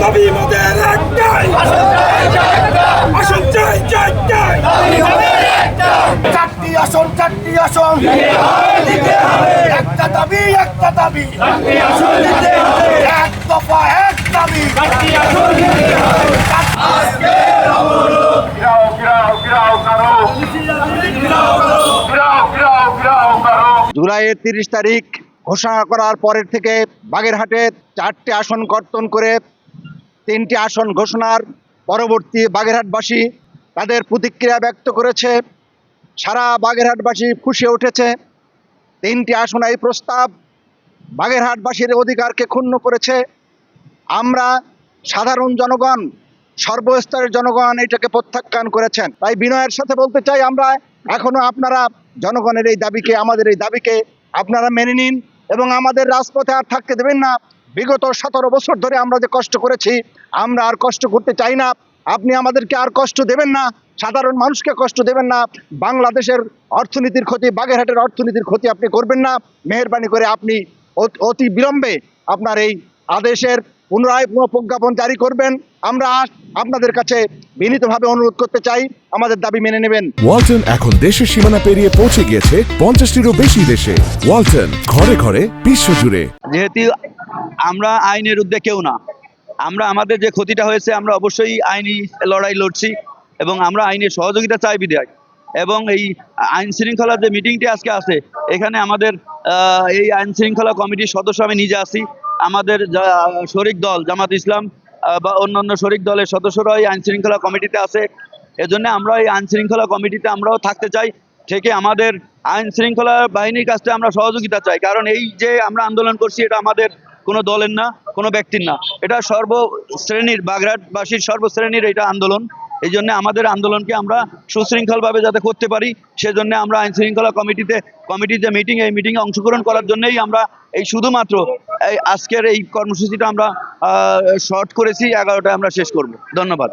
দাবি মোদের একটাই। আসন চাই চাই চাই চারটি আসন চারটি আসন। একটা দাবি একটা দাবি। এক দফা এক দাবি। গিরাও গিরাও গিরাও কারও। গিরাও গিরাও গিরাও কারও। জুলাইয়ের তিরিশ তারিখ ঘোষণা করার পরের থেকে বাগেরহাটে চারটি আসন কর্তন করে তিনটি আসন ঘোষণার পরবর্তী বাগেরহাটবাসী তাদের প্রতিক্রিয়া ব্যক্ত করেছে। সারা বাগেরহাটবাসী ফুসে উঠেছে। তিনটি আসন এই প্রস্তাব বাগেরহাটবাসীর অধিকারকে ক্ষুণ্ণ করেছে। আমরা সাধারণ জনগণ, সর্বস্তরের জনগণ এটাকে প্রত্যাখ্যান করেছেন। তাই বিনয়ের সাথে বলতে চাই, আমরা এখনও আপনারা জনগণের এই দাবিকে, আমাদের এই দাবিকে আপনারা মেনে নিন এবং আমাদের রাজপথে আর থাকতে দেবেন না। বিগত সতেরো বছর ধরে আমরা যে কষ্ট করেছি আমরা আর কষ্ট করতে চাই না। আপনি আমাদেরকে আর কষ্ট দেবেন না সাধারণ মানুষকে কষ্ট দেবেন না বাংলাদেশের অর্থনীতির ক্ষতি বাগেরহাটের অর্থনীতির ক্ষতি আপনি করবেন না। মেহরবানি করে আপনি অত- অতি বিলম্বে আপনার এই আদেশের পুনরায় প্রজ্ঞাপন জারি করবেন। আমরা আপনাদের কাছে বিনীতভাবে অনুরোধ করতে চাই আমাদের দাবি মেনে নেবেন। ওয়ালটন এখন দেশের সীমানা পেরিয়ে পৌঁছে গিয়েছে পঞ্চাশটিরও বেশি দেশে। ওয়ালটন ঘরে ঘরে বিশ্বজুড়ে যেহেতু আমরা আইনের ঊর্ধ্বে কেউ না। আমরা আমাদের যে ক্ষতিটা হয়েছে, আমরা অবশ্যই আইনি লড়াই লড়ছি এবং আমরা আইনের সহযোগিতা চাই বিধায়। এবং এই আইন শৃঙ্খলার যে মিটিংটি আজকে আছে, এখানে আমাদের এই আইন শৃঙ্খলা কমিটির সদস্য আমি নিজে আছি। আমাদের শরিক দল, জামাত ইসলাম বা অন্যান্য শরিক দলের সদস্যরা এই আইন শৃঙ্খলা কমিটিতে আছে। এজন্য আমরা এই আইন শৃঙ্খলা কমিটিতে আমরাও থাকতে চাই। থেকে আমাদের আইন শৃঙ্খলা বাহিনীর কাছে আমরা সহযোগিতা চাই। কারণ এই যে আমরা আন্দোলন করছি, এটা আমাদের কোনো দলের না, কোনো ব্যক্তির না। এটা সর্বশ্রেণীর বাগরাটবাসীর সর্বশ্রেণীর এটা আন্দোলন। এই জন্য আমাদের আন্দোলনকে আমরা সুশৃঙ্খলভাবে যাতে করতে পারি, সেজন্য আমরা আইন শৃঙ্খলা কমিটিতে কমিটির যে মিটিং এই মিটিংয়ে অংশগ্রহণ করার জন্যই আমরা এই শুধুমাত্র এই আজকের এই কর্মসূচিটা আমরা শর্ট করেছি, এগারোটায় আমরা শেষ করব। ধন্যবাদ।